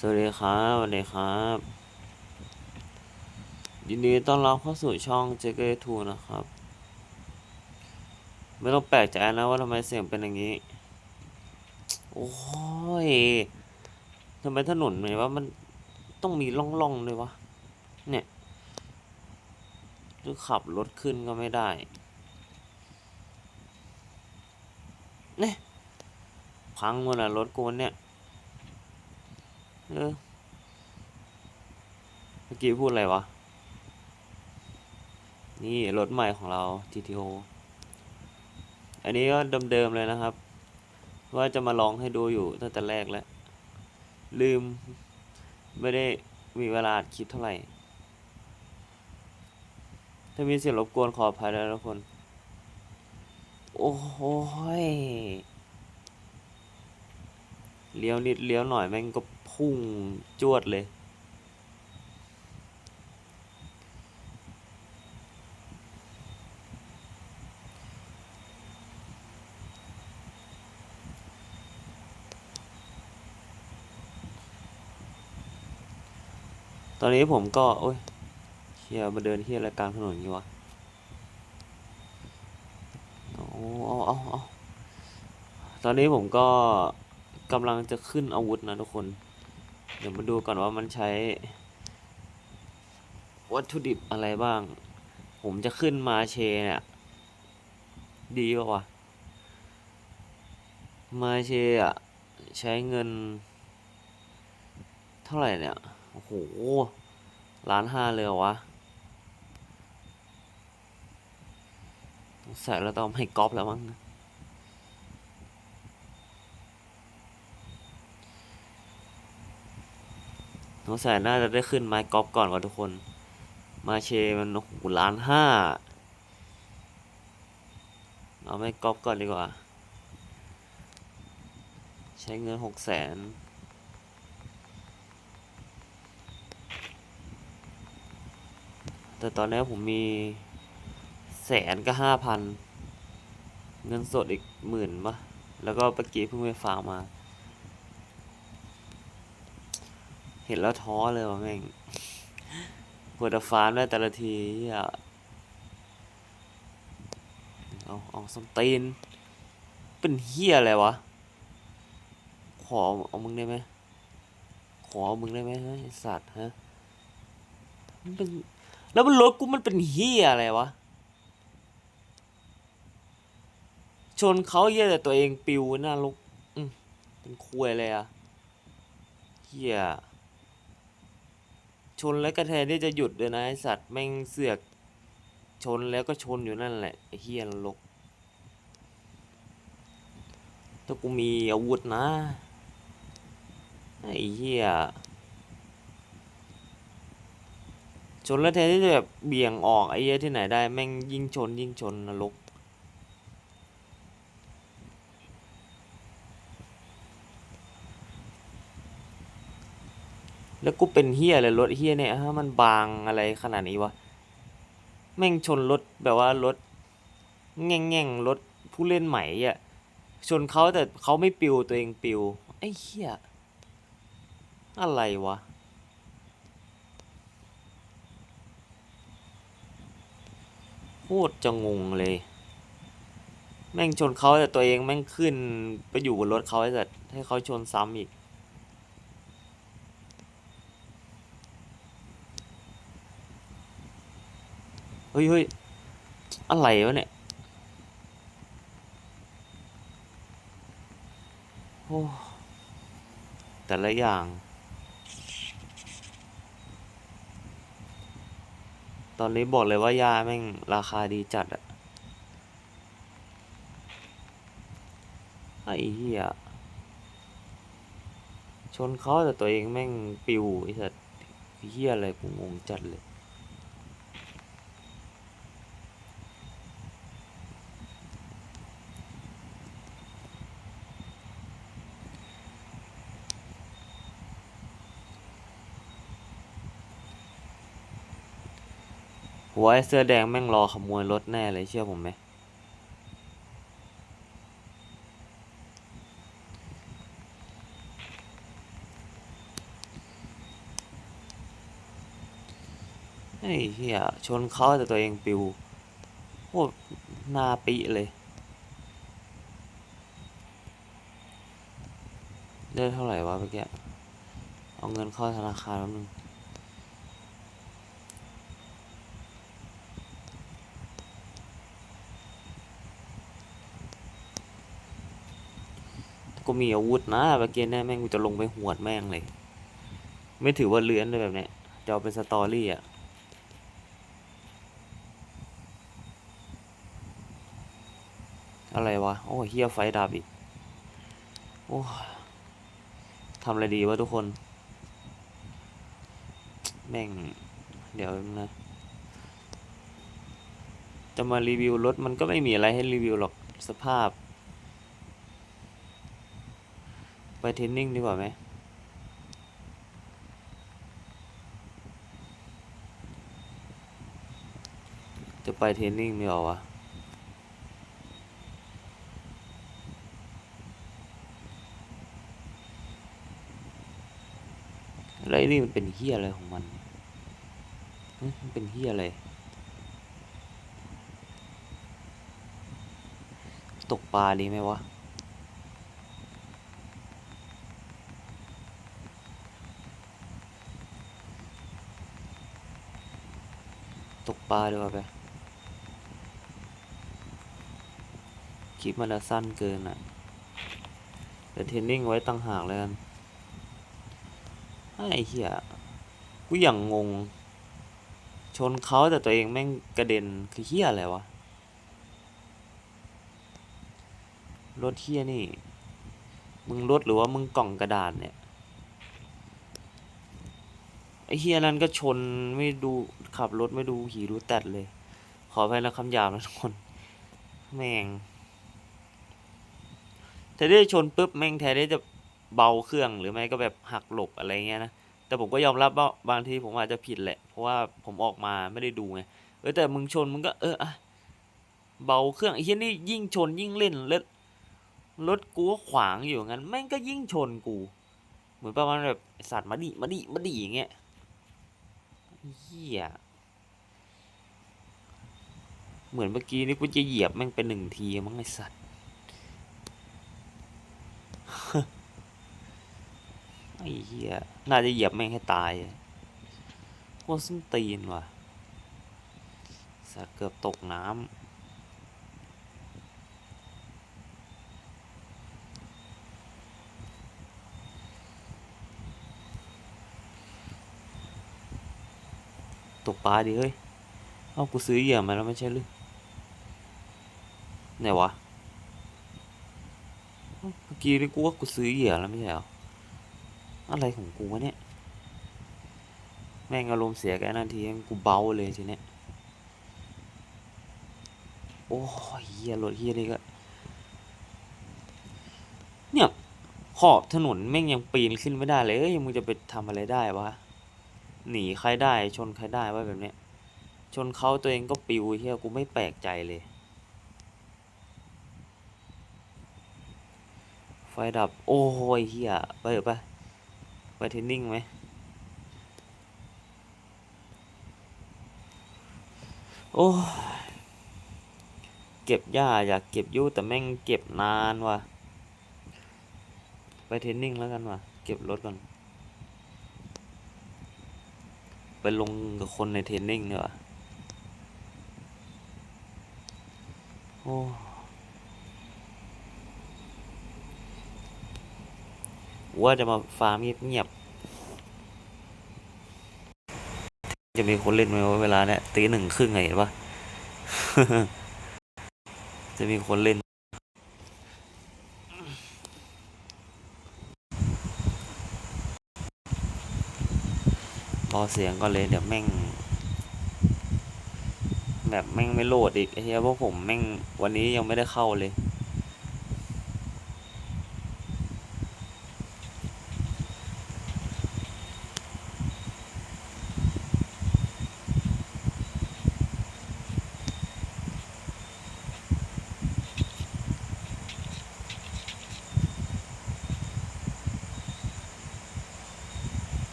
สวัสดีครับสวัสดีครับ ยินดีต้อนรับเข้าสู่ช่อง JK2 นะครับ ไม่ต้องแปลกใจนะว่าทำไมเสียงเป็นอย่างนี้ โอ้ยทำไมถนนเนี่ยว่ามันต้องมีร่องๆเลยวะ เนี่ยหรือขับรถขึ้นก็ไม่ได้ เนี่ยพังหมดอะรถกูเนี่ย เมื่อกี้พูดอะไรวะ นี่รถใหม่ของเรา GTO อันนี้ก็เดิมๆเลยนะครับ ว่าจะมาลองให้ดูอยู่ตั้งแต่แรกแล้ว ลืม ไม่ได้มีเวลาอัดคลิปเท่าไหร่ ถ้ามีเสียงรบกวนขออภัยด้วยนะทุกคน โอ้โหยเลี้ยวนิดเลี้ยวหน่อยแม่งก็ พุ่งจวดเลย ตอนนี้ผมก็ โอ้ยเฮียมาเดินเฮียอะไรกลางถนนอย่างนี้วะเอาเอาเอาเอาตอนนี้ผมก็กำลังจะขึ้นอาวุธนะทุกคน เดี๋ยวมาดูก่อนว่ามันใช้ วัตถุดิบอะไรบ้าง ผมจะขึ้นมาเชเนี่ย ดีป่าวะมาเชอะ ใช้เงิน เท่าไหร่เนี่ย โอ้โหล้านห้าเลยวะสงสัยเราต้องให้ก๊อปแล้วมั้ง นะสงสัยน่าจะได้ขึ้นไม้ก๊อปก่อนว่ะทุกคน มาเชมันโอ้โหล้านห้าเอาไม้ก๊อปก่อนดีกว่า ใช้เงินหกแสนแต่ตอนนี้ผมมีแสนก็ห้าพันเงินสดอีกหมื่นปะแล้วก็เมื่อกี้เพิ่งไปฝากมา เห็นแล้วท้อเลยว่ะแม่งกว่าจะฟาร์มได้แต่ละทีเหี้ยเอาเอาสมตีน เป็นเฮียอะไรวะ ขอเอามึงได้ไหมขอเอามึงได้ไหมฮ้ยไอ้สัตว์ฮะมันเป็นแล้วมันรถกูมันเป็นเฮียอะไรวะ ชนเขาเฮียแต่ตัวเองปิวหน้าลุกอืมเป็นคุยเลยอะเฮีย ชนแล้วก็แทนที่จะหยุดเลยนะไอสัตว์แม่งเสือก ชนแล้วก็ชนอยู่นั่นแหละไอเฮียนรกถ้ากูมีอาวุธนะไอเฮียชนแล้วแทนที่จะแบบเบี่ยงออกไอ้เหี้ยที่ไหนได้แม่งยิ่งชนยิ่งชนนรก แล้วกูเป็นเฮียอะไรรถเฮียเนี่ยฮะมันบางอะไรขนาดนี้วะ แม่งชนรถแบบว่ารถแง่งแง่งๆรถผู้เล่นใหม่อะชนเขาแต่เขาไม่ปิวตัวเองปิวไอ้เฮียอะไรวะโคตรจะงงเลย แม่งชนเขาแต่ตัวเองแม่งขึ้นไปอยู่บนรถเขาไอ้สัตว์ให้เขาชนซ้ำอีก ฮ้ยเฮ้ยอะไรวะเนี่ยโอ้แต่ละอย่าง ตอนนี้บอกเลยว่ายาแม่งราคาดีจัดอะไอ้เหี้ยชนเขาแต่ตัวเองแม่งปิวไอ้สัตว์เหี้ยอะไรกูงงจัดเลย หัวไอ้เสื้อแดงแม่งรอขโมยรถแน่เลยเชื่อผมไหมไอ้เหี้ยชนเขาแต่ตัวเองปิวโคตรนาปีเลยได้เท่าไหร่วะเมื่อกี้เอาเงินเข้าธนาคารแล้วนึง ก็มีอาวุธนะเมื่อกี้เนี่ยแม่งกูจะลงไปหวดแม่งเลย ไม่ถือว่าเลื้อนเลยแบบเนี้ยจะเอาเป็นสตอรี่อะอะไรวะ โอ้เฮียไฟดับอีก โอ้ยทำอะไรดีวะทุกคน แม่ง เดี๋ยวนะ จะมารีวิวรถมันก็ไม่มีอะไรให้รีวิวหรอกสภาพ ไปเทรนนิ่งดีกว่าไหมจะไปเทรนนิ่งดีกว่าวะไอ้นี่มันเป็นเฮียอะไรของมันเฮ้ยมันเป็นเฮียอะไร ตกปลาดีไหมวะ ตกปลาดีกว่าไปคลิปมันจะสั้นเกินอะเดี๋ยวเทรนนิ่งไว้ตั้งหากเลยกันไอ้เหี้ยกูอย่างงง ชนเขาแต่ตัวเองแม่งกระเด็นคือเหี้ยอะไรวะ รถเหี้ยนี่ มึงรถหรือว่ามึงกล่องกระดาษเนี่ย ไอ้เหี้ยนั่นก็ชนไม่ดู ขับรถไม่ดูหีดูแตดเลย ขออภัยนะคำหยาบนะทุกคน แม่งแทนที่ชนปุ๊บแม่งแทนที่จะเบาเครื่องหรือไม่ก็แบบหักหลบอะไรเงี้ยนะ แต่ผมก็ยอมรับว่าบางทีผมอาจจะผิดแหละ เพราะว่าผมออกมาไม่ได้ดูไง เออแต่มึงชนมึงก็เอออะเบาเครื่องไอ้เหี้ยนี่ยิ่งชนยิ่งเล่นแล้วรถกูก็ขวางอยู่งั้นแม่งก็ยิ่งชนกู เหมือนประมาณแบบสัตว์มาดิมาดิมาดิอย่างเงี้ยเหี้ย เหมือนเมื่อกี้นี่กูจะเหยียบแม่งเป็นหนึ่งทีมั้งไอสัตว์ไอ้เหี้ยน่าจะเหยียบแม่งให้ตายโคตรส้นตีนว่ะ สัตว์เกือบตกน้ำตกปลาดิเฮ้ย เอากูซื้อเหยื่อมาแล้วไม่ใช่หรือ ไหนวะ เมื่อกี้นี่กูว่ากูซื้อเหยื่อแล้วไม่ใช่เหรอ อะไรของกูวะเนี่ย แม่งอารมณ์เสียแกันนาทีกูเบาเลยทีเนี้ย โอ้ยเฮียรถเฮียนี่ก็ เนี่ยขอบถนนแม่งยังปีนขึ้นไม่ได้เลยมึงจะไปทำอะไรได้วะ หนีใครได้ชนใครได้วะแบบเนี้ย ชนเขาตัวเองก็ปิวเฮียกูไม่แปลกใจเลย ไฟดับ โอ้ยเฮียไปเถอะไปไปเทรนนิ่งไหมโอ้ยเก็บหญ้าอยากเก็บยุ่แต่แม่งเก็บนานว่ะ ไปเทรนนิ่งแล้วกันว่ะ เก็บรถก่อน ไปลงกับคนในเทรนนิ่งดีกว่าโอ้ ว่าจะมาฟาร์มเงียบๆจะมีคนเล่นไหมวะเวลาเนี้ยตีหนึ่งครึ่งไงเห็นปะจะมีคนเล่นพอเสียงก็เลยเดี๋ยวแม่ง แบบแม่งไม่โหลดอีกไอ้เหี้ยพวกผมแม่งวันนี้ยังไม่ได้เข้าเลย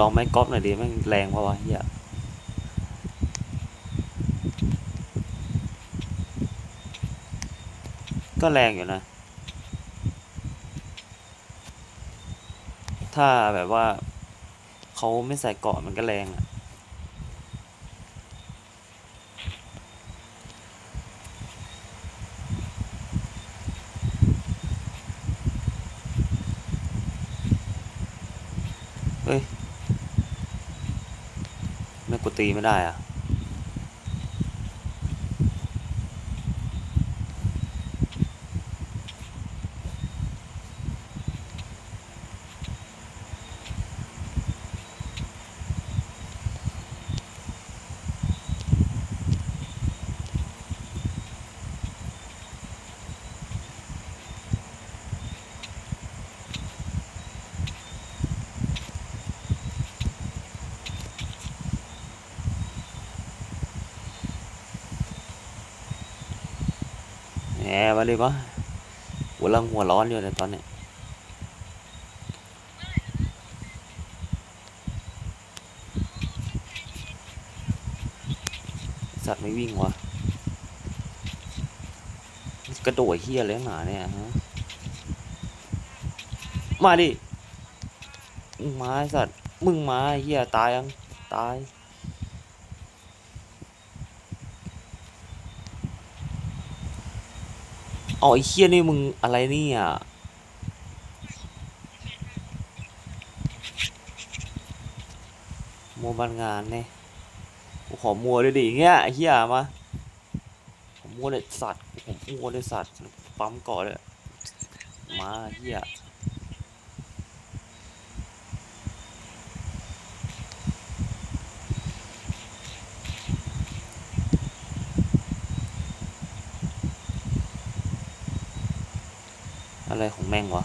ลองไม้ก๊อฟหน่อยดิแม่งแรงเพราะวะเฮียก็แรงอยู่นะ ถ้าแบบว่าเขาไม่ใส่เกาะมันก็แรงอะ เฮ้ย ไม่กู ตีไม่ได้อะ แหมมาดิวะหัวลังหัวร้อนอยู่ในยตอนนี้สัตว์ไม่วิ่งวะกระโดดเฮียเลยหนาเนี่ยฮะมาดิมึงมาไอ้สัตว์มึงมาไอ้เฮียตายยังตาย อ๋อไอ้เฮียนี่มึงอะไรเนี่ย มัวบันงานเนี่ยกูขอมัวเลยดิเงี้ยไอ้เฮียมาผมมัวเลยสัตว์ผมมัวเลยสัตว์ปั๊มเกาะเลยมาเฮีย อะไรของแม่งวะ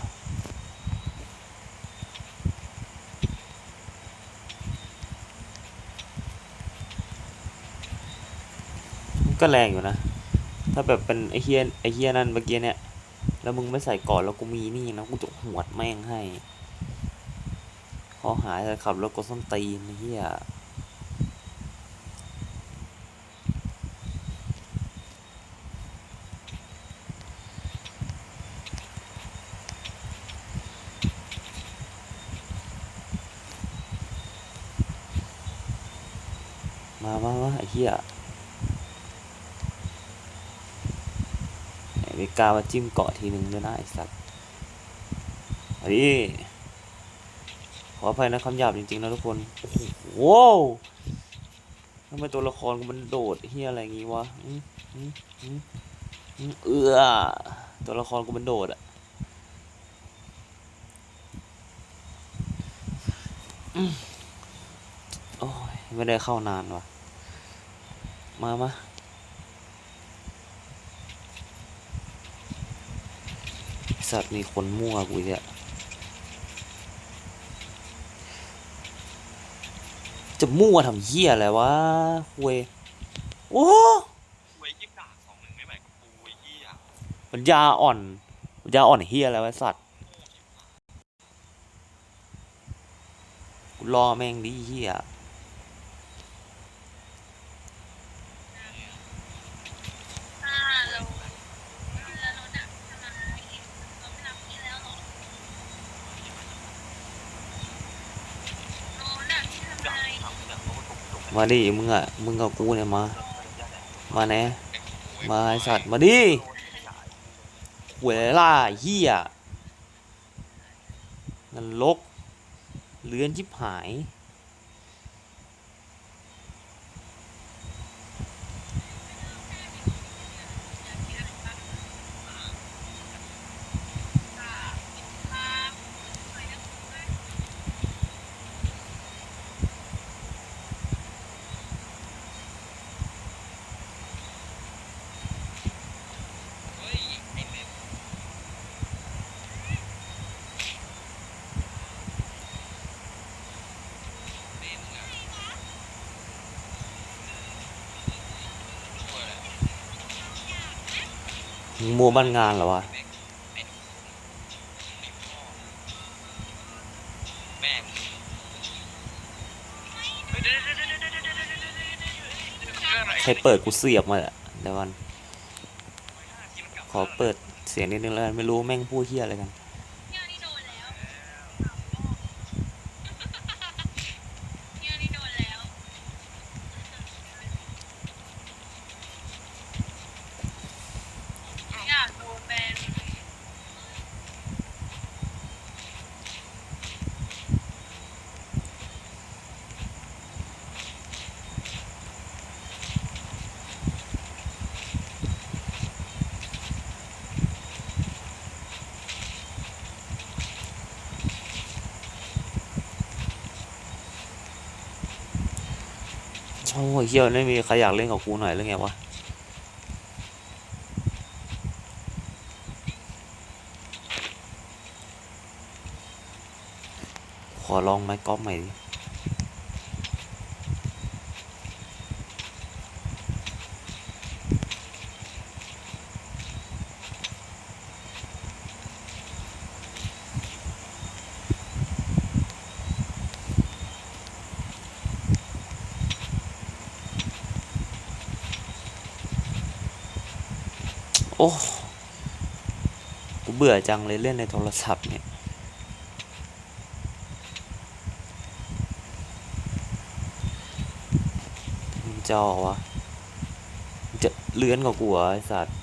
ก็แรงอยู่นะ ถ้าแบบเป็นไอเฮียไอเฮียนั่นเมื่อกี้เนี่ย แล้วมึงไม่ใส่ก่อนแล้วกูมีนี่นะกูจะหวดแม่งให้ ขอหาจะขับรถก็ส้นตีนไอเฮียมามามาไอ้เฮี ยไอ้เมกามาจิ้มเกาะทีนึงด้วยนะไอ้สัตว์มาดิขออภัยนะคำหยาบจริงๆนะทุกคนโอ้โหทำไมตัวละครมันโดดเฮียอะไรงี้วะอืมอืมอืมอืมเอือตัวละครกูมันโดดอะโอ้ยไม่ได้เข้านานว่ะ มามาสัตว์มีคนมั่วกูเนี่ยจะมั่วทำเหี้ยอะไรวะเวยโอ้เว้ยยิบด่าสองหนึ่งไม่ไหวกับกูไอ้เหี้ยปัญญาอ่อนปัญญาอ่อนเหี้ยอะไรวะสัตว์กูรอแม่งดิเหี้ย ถ้าเราแล้วเราดักทนายเราไม่รับพี่แล้วหรอเราดักที่ท ด่านาย สามอย่างเพราะว่าตกตก มาดิมึงอะมึงกับกูเนี่ยมา มาแน่มาไอสัตว์มาดิหวยล่าเหี้ยนรกเลือนชิบหาย มัวบ้านงานเหรอวะใครเปิดกูเสียบมาแหละเดววัน ขอเปิดเสียงนิดนึงแล้วนไม่รู้แม่งพูดเฮี้ยอะไรกัน โอ้ยเฮียไม่มีใครอยากเล่นกับกูหน่อยหรือไงวะขอลองไม้กอฟใหม่ดิ จังเลยเล่นในโทรศัพท์เนี่ยจอวะจะเลื้อนกว่ากูเหรอไอสัตว์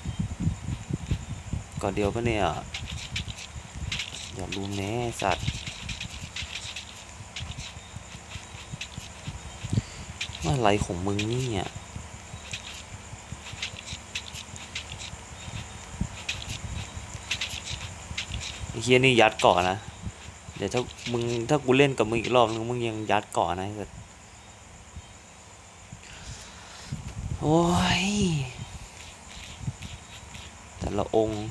ก่อนเดียวปะเนี่ยอย่ารู้แน่ไอสัตว์ว่าอะไรของมึงนี่เนี่ย เฮียนี่ยัดเกาะนะ เดี๋ยวถ้ามึงถ้ากูเล่นกับมึงอีกรอบนึงมึงยังยัดเกาะนะไอ้สัตว์โอ้ยแต่ละองค์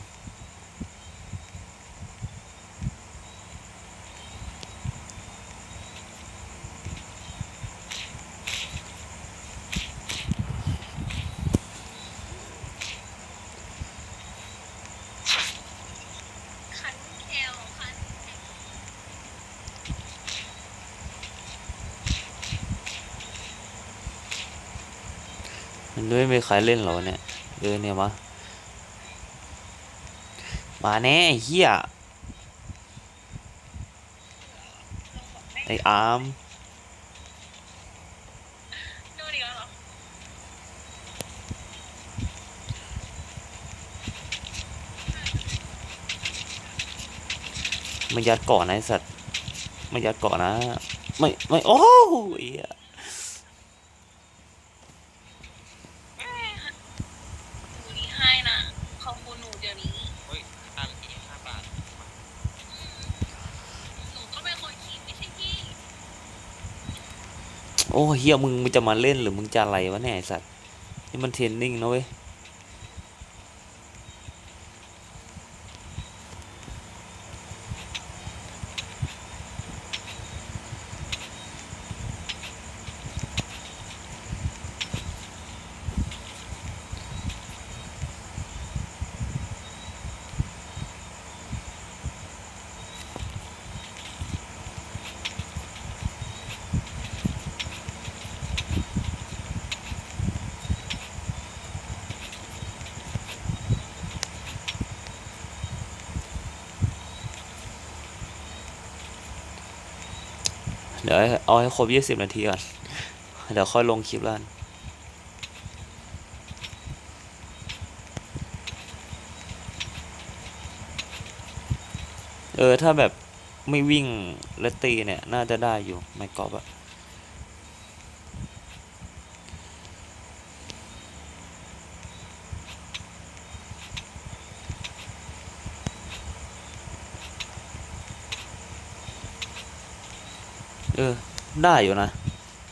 มันไม่มีใครเล่นเหรอวะเนี่ย เออเนี่ยมา มาแน่ไอ้เหี้ยไอ้อาร์มโดนอีกแล้วเหรอไม่ยัดเกาะนะไอ้สัตว์ไม่ยัดเกาะนะ ไม่ ไม่ โอ้ยเหี้ย หนูนี่ให้นะขอบคุณหนูเดี๋ยวนี้ เฮ้ยตังค์ที่ห้าบาท หนูก็เป็นคนคิดไม่ใช่พี่ โอ้เฮียมึงมึงจะมาเล่นหรือมึงจะอะไรวะเนี่ยไอสัตว์นี่มันเทรนนิ่งนะเว้ย ดี๋ยวเอาให้ครบยี่สิบนาทีก่อน เดี๋ยวค่อยลงคลิปแล้วเออ ถ้าแบบไม่วิ่งและตีเนี่ย น่าจะได้อยู่ ไม่กรอบอะ ออได้อยู่นะ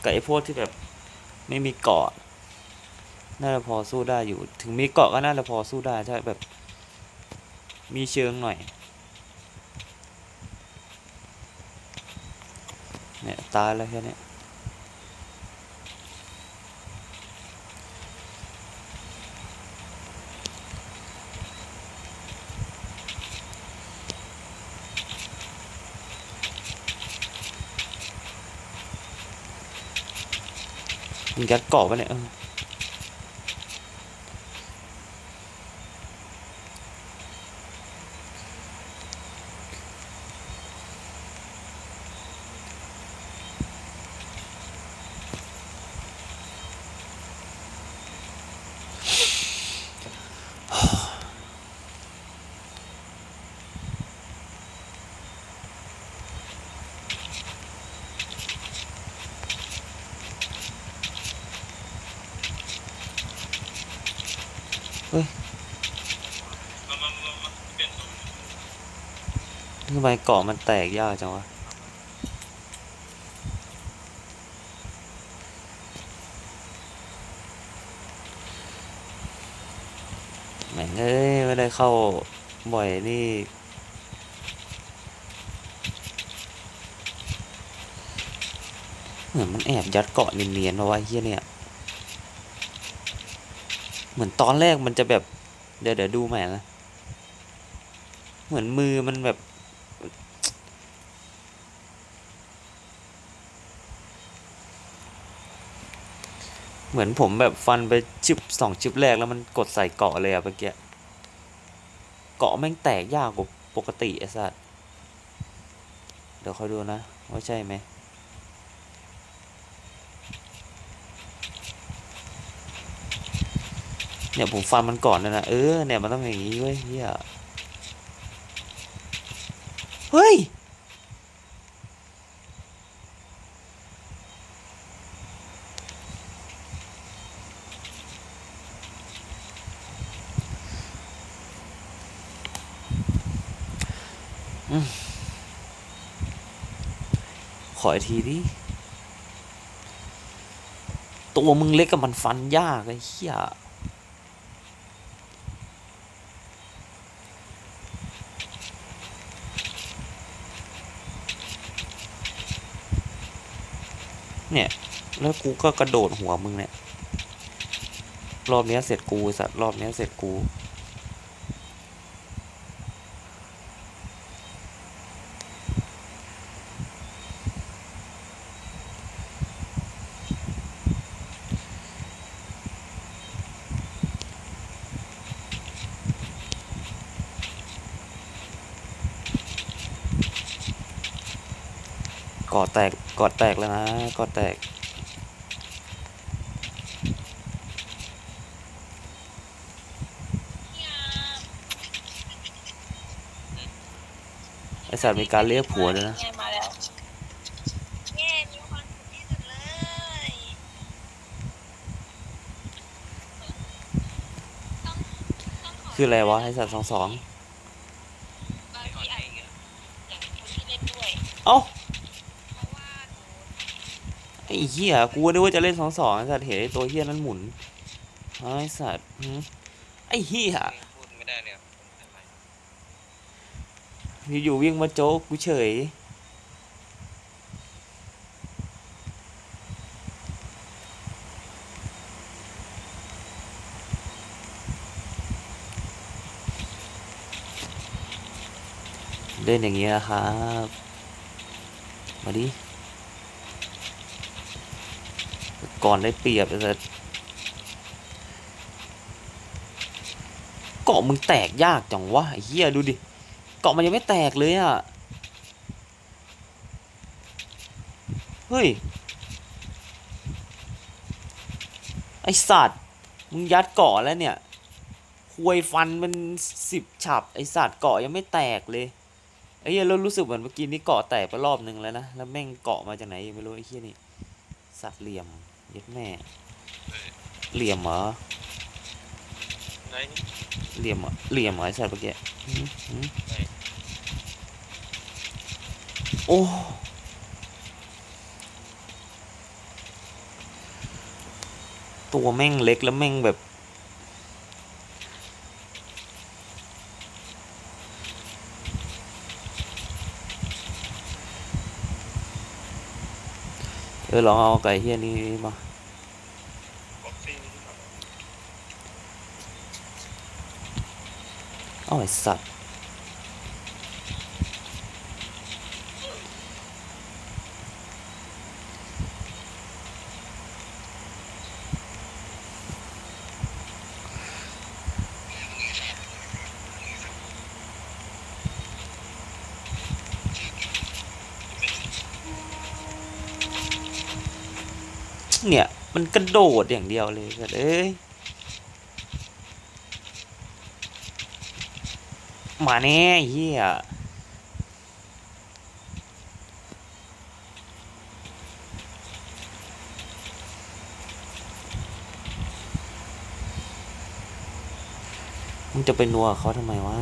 กับไอ้พวกที่แบบไม่มีเกาะ น่าจะพอสู้ได้อยู่ ถึงมีเกาะก็น่าจะพอสู้ได้ถ้าแบบ มีเชิงหน่อย เนี่ย ตายแล้วแค่เนี้ ยัดเกาะไปเนี่ยเออ เฮ้ย มามามามาเปลี่ยนตัว ทำไมเกาะมันแตกยากจังวะแหม่งเอ้ยไม่ได้เข้าบ่อยนี่เหมือนมันแอบยัดเกาะเนียนๆมาไว้เฮียเนี่ย เหมือนตอนแรกมันจะแบบ เดี๋ยวเดี๋ยวดูใหม่นะ เหมือนมือมันแบบ เหมือนผมแบบฟันไปชิบสองชิบแรกแล้วมันกดใส่เกาะเลยอะเมื่อกี้เกาะแม่งแตกยากกว่าปกติไอ้สัสเดี๋ยวคอยดูนะ ว่าใช่ไหมเนี่ยผมฟันมันก่อนนะนะเออเนี่ยมันต้องอย่างนี้เว้ยเฮียเฮ้ย ขออีกทีดิตัวมึงเล็กกับมันฟันยากไอ้เหี้ยเนี่ย แล้วกูก็กระโดดหัวมึงเนี่ย รอบนี้เสร็จกูสัตว์รอบนี้เสร็จกูอแต กก่อแตกแล้วนะก่อแตกพี่อาร์มไอสัตว์มีการเรียกผัวด้วยนะไงมาแล้วเย้มีความสุขที่สุดเลยต้องต้องขคืออะไรวะไอสัตว์สองสองบางทีอาจอยากเป็นคนที่เล่นด้วย เอ้า เพราะว่าหนู ไอ้เหี้ยกูนึกว่าจะเล่นสองสองสัตว์เห็นไอ้ตัวเหี้ยนั้นหมุนไอสัตว์ไอ้เหี้ยพูดไม่ได้เลยอยู่ๆวิ่งมาโจ๊กกูเฉยเล่นอย่างเงี้ยครับ มาดิ ก่อนได้เปรียบแต่เกาะมึงแตกยากจังวะไอ้เหี้ยดูดิ เกาะมันยังไม่แตกเลยอะเฮ้ย ไอสัตว์ มึงยัดเกาะแล้วเนี่ยควยฟันมันสิบฉับ ไอสัตว์เกาะยังไม่แตกเลยไอ้เหี้ยเรารู้สึกเหมือนเมื่อกี้นี้เกาะแตกไปรอบนึงแล้วนะ แล้วแม่งเกาะมาจากไหนยังไม่รู้ไอ้เหี้ยนี่ สัตว์เหลี่ยม ย็ดแม่ เหลี่ยมเหรอ ไหนนี่เหลี่ยมเหรอเหลี่ยมเหรอไอสัตว์เมื่อกี้หืมหืมโอ้ ตัวแม่งเล็กแล้วแม่งแบบ เออลองเอาไก่เฮียนี้มาอ๋อสัตว์ เนี่ย มันกระโดดอย่างเดียวเลยสัตว์เอ้ยมาแน่เฮียมึงจะไปนัวเขาทำไมวะ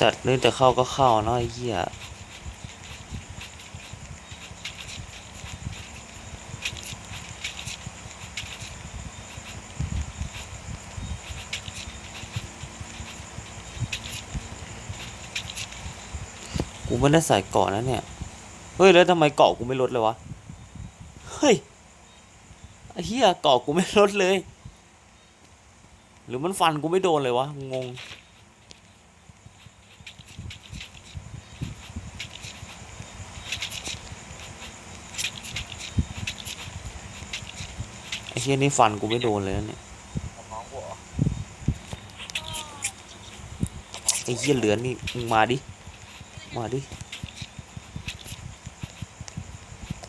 จัดนึกจะเข้าก็เข้าเนาะไอ้เหี้ยกูไม่ได้ใส่เกาะนะเนี่ย เฮ้ย แล้วทำไมเกาะกูไม่ลดเลยวะ เฮ้ยไอ้เหี้ยเกาะกูไม่ลดเลย หรือมันฟันกูไม่โดนเลยวะ งง ไอ้เหี้ยนี่ฟันกูไม่โดนเลยนะเนี่ยไอ้เหี้ยเหลือนี่มึงมาดิ มาดิ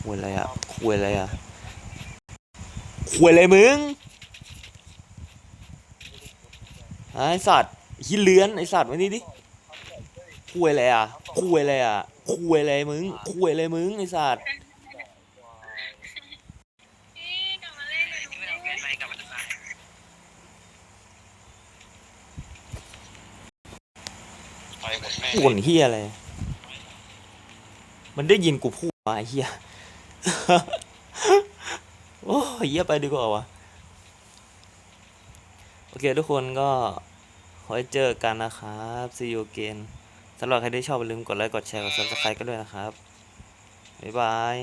คุยอะไรอะคุยอะไรอะคุยอะไรมึงไอ้สัตว์หิเลือนไอ้สัตว์มานี่ดิคุยอะไรอะคุยอะไรอะคุยอะไรมึงคุยอะไรมึงไอ้สัตว์ พี่กลับมาเล่นกับหนูด้วย ไม่กลับมาจะตาย ไปหมดแม่พูดเฮียอะไร มันได้ยินกูพูดมาเฮียโอ้เฮียไปดีกว่าวะ โอเคทุกคนก็ขอให้เจอกันนะครับ see you again สำหรับใครที่ชอบอย่าลืมกดไลค์ กดแชร์ กด subscribe กันด้วยนะครับ บ๊ายบาย